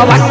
ระวัง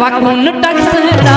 ரவக்குன்னு டக்ஸ்டா